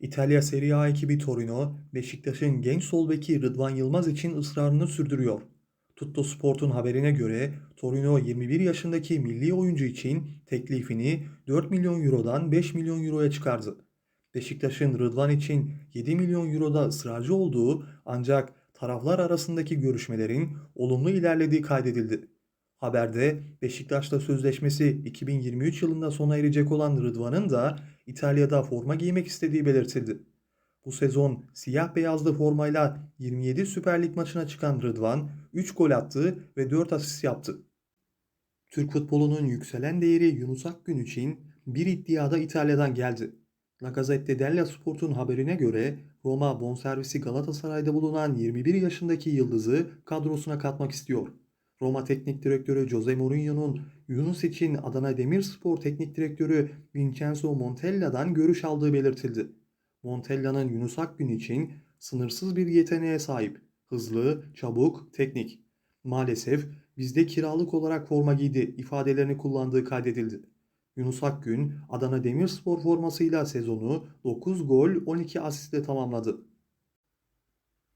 İtalya Serie A ekibi Torino, Beşiktaş'ın genç sol beki Rıdvan Yılmaz için ısrarını sürdürüyor. Tuttosport'un haberine göre Torino 21 yaşındaki milli oyuncu için teklifini 4 milyon eurodan 5 milyon euroya çıkardı. Beşiktaş'ın Rıdvan için 7 milyon euroda ısrarcı olduğu ancak taraflar arasındaki görüşmelerin olumlu ilerlediği kaydedildi. Haberde Beşiktaş'ta sözleşmesi 2023 yılında sona erecek olan Rıdvan'ın da İtalya'da forma giymek istediği belirtildi. Bu sezon siyah beyazlı formayla 27 Süper Lig maçına çıkan Rıdvan 3 gol attı ve 4 asist yaptı. Türk futbolunun yükselen değeri Yunus Akgün için bir iddiada İtalya'dan geldi. La Gazzetta dello Sport'un haberine göre Roma bonservisi Galatasaray'da bulunan 21 yaşındaki yıldızı kadrosuna katmak istiyor. Roma Teknik Direktörü Jose Mourinho'nun Yunus için Adana Demirspor Teknik Direktörü Vincenzo Montella'dan görüş aldığı belirtildi. Montella'nın Yunus Akgün için sınırsız bir yeteneğe sahip. Hızlı, çabuk, teknik. Maalesef bizde kiralık olarak forma giydi ifadelerini kullandığı kaydedildi. Yunus Akgün Adana Demirspor formasıyla sezonu 9 gol 12 asistle tamamladı.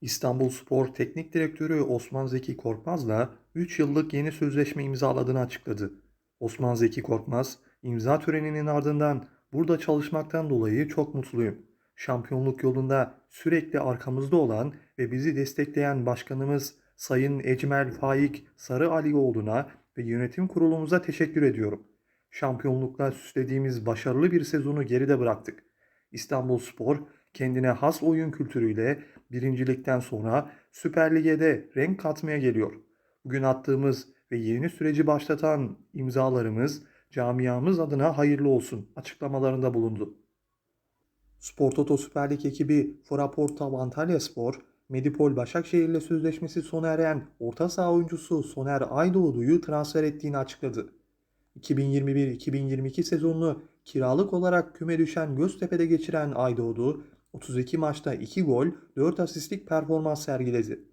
İstanbulspor Teknik Direktörü Osman Zeki Korkmaz'la 3 yıllık yeni sözleşme imzaladığını açıkladı. Osman Zeki Korkmaz, imza töreninin ardından burada çalışmaktan dolayı çok mutluyum. Şampiyonluk yolunda sürekli arkamızda olan ve bizi destekleyen başkanımız Sayın Ecmel Faik Sarı Alioğlu'na ve yönetim kurulumuza teşekkür ediyorum. Şampiyonlukla süslediğimiz başarılı bir sezonu geride bıraktık. İstanbulspor kendine has oyun kültürüyle birincilikten sonra Süper Lig'e de renk katmaya geliyor. Bugün attığımız ve yeni süreci başlatan imzalarımız camiamız adına hayırlı olsun açıklamalarında bulundu. Spor Toto Süper Lig ekibi Fraporta Antalya Spor, Medipol Başakşehir ile sözleşmesi sona eren orta saha oyuncusu Soner Aydoğdu'yu transfer ettiğini açıkladı. 2021-2022 sezonunu kiralık olarak küme düşen Göztepe'de geçiren Aydoğdu, 32 maçta 2 gol, 4 asistlik performans sergiledi.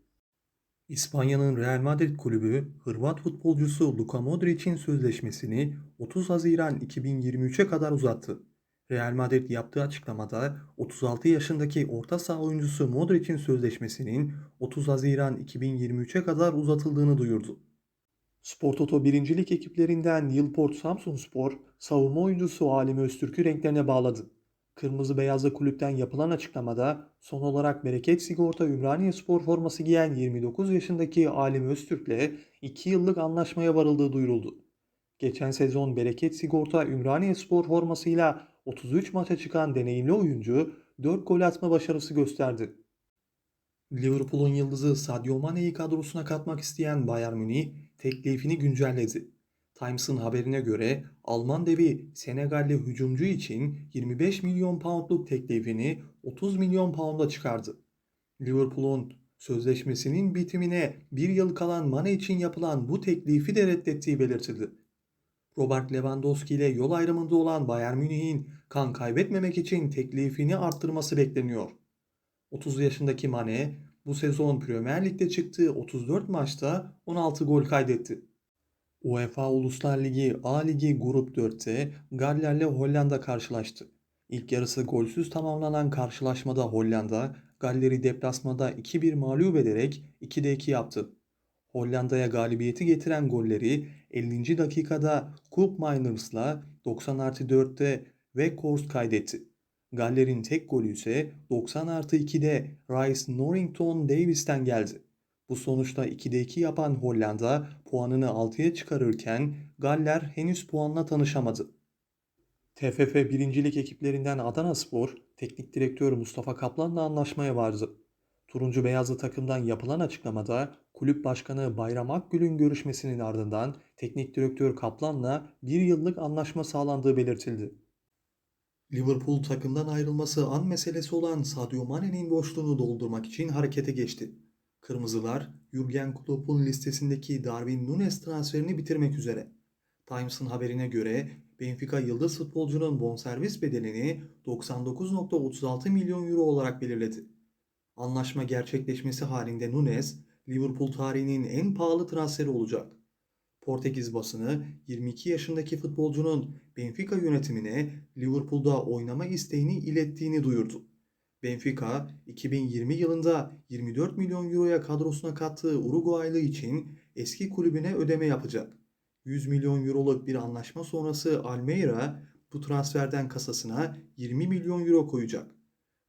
İspanya'nın Real Madrid kulübü Hırvat futbolcusu Luka Modric'in sözleşmesini 30 Haziran 2023'e kadar uzattı. Real Madrid yaptığı açıklamada 36 yaşındaki orta saha oyuncusu Modric'in sözleşmesinin 30 Haziran 2023'e kadar uzatıldığını duyurdu. Spor Toto 1. Lig ekiplerinden Yılport Samsunspor, savunma oyuncusu Alim Öztürk'ü renklerine bağladı. Kırmızı Beyazlı kulüpten yapılan açıklamada son olarak Bereket Sigorta Ümraniye Spor forması giyen 29 yaşındaki Alim Öztürk'le 2 yıllık anlaşmaya varıldığı duyuruldu. Geçen sezon Bereket Sigorta Ümraniye Spor formasıyla 33 maça çıkan deneyimli oyuncu 4 gol atma başarısı gösterdi. Liverpool'un yıldızı Sadio Mane'yi kadrosuna katmak isteyen Bayern Münih teklifini güncelledi. Times'ın haberine göre Alman devi Senegalli hücumcu için 25 milyon poundluk teklifini 30 milyon pound'a çıkardı. Liverpool'un sözleşmesinin bitimine bir yıl kalan Mane için yapılan bu teklifi de reddettiği belirtildi. Robert Lewandowski ile yol ayrımında olan Bayern Münih'in kan kaybetmemek için teklifini arttırması bekleniyor. 30 yaşındaki Mane bu sezon Premier Lig'de çıktığı 34 maçta 16 gol kaydetti. UEFA Uluslar Ligi A Ligi Grup 4'te Galler'le Hollanda karşılaştı. İlk yarısı golsüz tamamlanan karşılaşmada Hollanda, Galler'i deplasmada 2-1 mağlup ederek 2'de 2 yaptı. Hollanda'ya galibiyeti getiren golleri 50. dakikada Koopmeiners'la 90 artı 4'te Weghorst kaydetti. Galler'in tek golü ise 90 artı 2'de Rice Norrington Davis'ten geldi. Bu sonuçta 2'de 2 yapan Hollanda puanını 6'ya çıkarırken Galler henüz puanla tanışamadı. TFF 1. Lig ekiplerinden Adana Spor, teknik direktör Mustafa Kaplan'la anlaşmaya vardı. Turuncu Beyazlı takımdan yapılan açıklamada kulüp başkanı Bayram Akgül'ün görüşmesinin ardından teknik direktör Kaplan'la bir yıllık anlaşma sağlandığı belirtildi. Liverpool takımdan ayrılması an meselesi olan Sadio Mane'nin boşluğunu doldurmak için harekete geçti. Kırmızılar, Jurgen Klopp'un listesindeki Darwin Nunes transferini bitirmek üzere. Times'ın haberine göre Benfica yıldız futbolcunun bonservis bedelini 99.36 milyon euro olarak belirledi. Anlaşma gerçekleşmesi halinde Nunes, Liverpool tarihinin en pahalı transferi olacak. Portekiz basını 22 yaşındaki futbolcunun Benfica yönetimine Liverpool'da oynama isteğini ilettiğini duyurdu. Benfica, 2020 yılında 24 milyon euroya kadrosuna kattığı Uruguaylı için eski kulübüne ödeme yapacak. 100 milyon euroluk bir anlaşma sonrası Almeida bu transferden kasasına 20 milyon euro koyacak.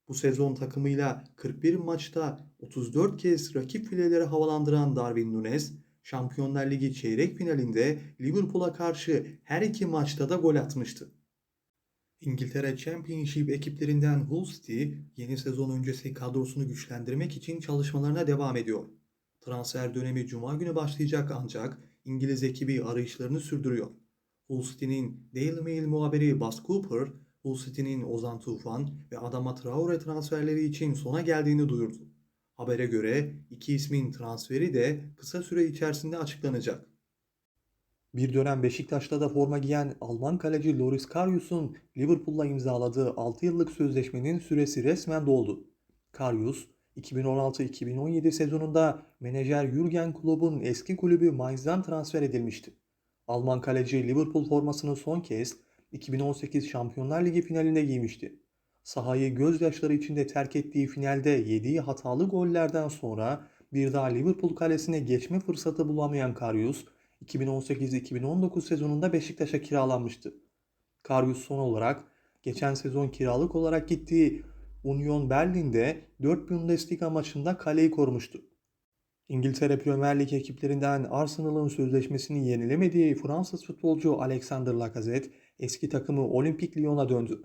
Bu sezon takımıyla 41 maçta 34 kez rakip fileleri havalandıran Darwin Núñez, Şampiyonlar Ligi çeyrek finalinde Liverpool'a karşı her iki maçta da gol atmıştı. İngiltere Championship ekiplerinden Hull City yeni sezon öncesi kadrosunu güçlendirmek için çalışmalarına devam ediyor. Transfer dönemi cuma günü başlayacak ancak İngiliz ekibi arayışlarını sürdürüyor. Hull City'nin Daily Mail muhabiri Bas Cooper, Hull City'nin Ozan Tufan ve Adama Traore transferleri için sona geldiğini duyurdu. Habere göre iki ismin transferi de kısa süre içerisinde açıklanacak. Bir dönem Beşiktaş'ta da forma giyen Alman kaleci Loris Karius'un Liverpool'la imzaladığı 6 yıllık sözleşmenin süresi resmen doldu. Karius, 2016-2017 sezonunda menajer Jürgen Klopp'un eski kulübü Mainz'dan transfer edilmişti. Alman kaleci Liverpool formasını son kez 2018 Şampiyonlar Ligi finalinde giymişti. Sahayı gözyaşları içinde terk ettiği finalde yediği hatalı gollerden sonra bir daha Liverpool kalesine geçme fırsatı bulamayan Karius, 2018-2019 sezonunda Beşiktaş'a kiralanmıştı. Karius son olarak geçen sezon kiralık olarak gittiği Union Berlin'de 4 Bundesliga maçında kaleyi korumuştu. İngiltere Premier Lig ekiplerinden Arsenal'ın sözleşmesini yenilemediği Fransız futbolcu Alexander Lacazette eski takımı Olympique Lyon'a döndü.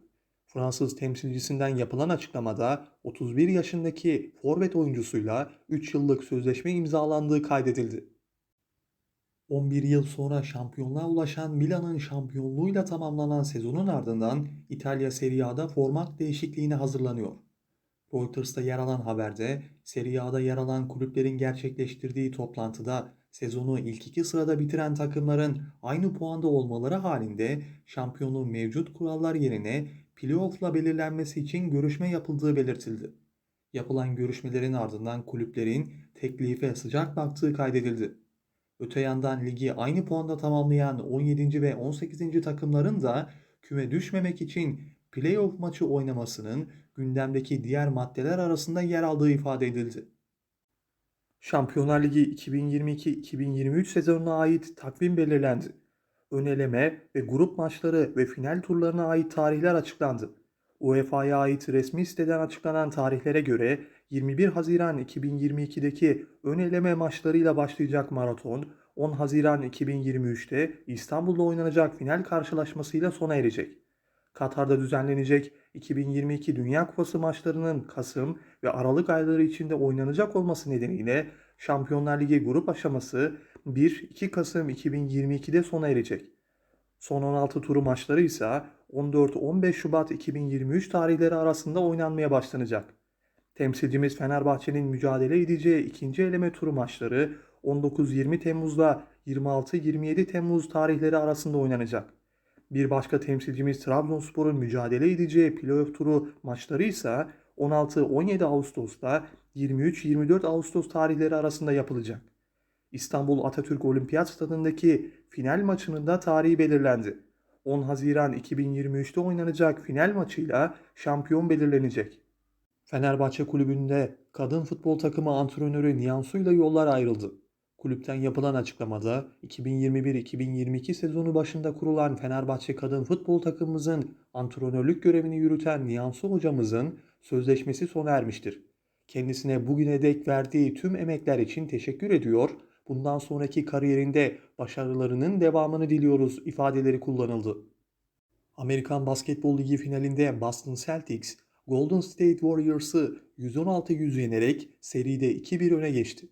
Fransız temsilcisinden yapılan açıklamada 31 yaşındaki forvet oyuncusuyla 3 yıllık sözleşme imzalandığı kaydedildi. 11 yıl sonra şampiyonluğa ulaşan Milan'ın şampiyonluğuyla tamamlanan sezonun ardından İtalya Serie A'da format değişikliğine hazırlanıyor. Reuters'ta yer alan haberde Serie A'da yer alan kulüplerin gerçekleştirdiği toplantıda sezonu ilk iki sırada bitiren takımların aynı puanda olmaları halinde şampiyonluğun mevcut kurallar yerine playoff'la belirlenmesi için görüşme yapıldığı belirtildi. Yapılan görüşmelerin ardından kulüplerin teklife sıcak baktığı kaydedildi. Öte yandan ligi aynı puanda tamamlayan 17. ve 18. takımların da küme düşmemek için playoff maçı oynamasının gündemdeki diğer maddeler arasında yer aldığı ifade edildi. Şampiyonlar Ligi 2022-2023 sezonuna ait takvim belirlendi. Ön eleme ve grup maçları ve final turlarına ait tarihler açıklandı. UEFA'ya ait resmi siteden açıklanan tarihlere göre 21 Haziran 2022'deki ön eleme maçlarıyla başlayacak maraton 10 Haziran 2023'te İstanbul'da oynanacak final karşılaşmasıyla sona erecek. Katar'da düzenlenecek 2022 Dünya Kupası maçlarının Kasım ve Aralık ayları içinde oynanacak olması nedeniyle Şampiyonlar Ligi grup aşaması 1-2 Kasım 2022'de sona erecek. Son 16 turu maçları ise 14-15 Şubat 2023 tarihleri arasında oynanmaya başlanacak. Temsilcimiz Fenerbahçe'nin mücadele edeceği ikinci eleme turu maçları 19-20 Temmuz'da 26-27 Temmuz tarihleri arasında oynanacak. Bir başka temsilcimiz Trabzonspor'un mücadele edeceği playoff turu maçları ise 16-17 Ağustos'ta 23-24 Ağustos tarihleri arasında yapılacak. İstanbul Atatürk Olimpiyat Stadındaki final maçının da tarihi belirlendi. 10 Haziran 2023'te oynanacak final maçıyla şampiyon belirlenecek. Fenerbahçe kulübünde kadın futbol takımı antrenörü Niyansu ile yollar ayrıldı. Kulüpten yapılan açıklamada 2021-2022 sezonu başında kurulan Fenerbahçe kadın futbol takımımızın antrenörlük görevini yürüten Niyansu hocamızın sözleşmesi sona ermiştir. Kendisine bugüne dek verdiği tüm emekler için teşekkür ediyor, bundan sonraki kariyerinde başarılarının devamını diliyoruz ifadeleri kullanıldı. Amerikan Basketbol Ligi finalinde Boston Celtics, Golden State Warriors'ı 116-100 yenerek seride 2-1 öne geçti.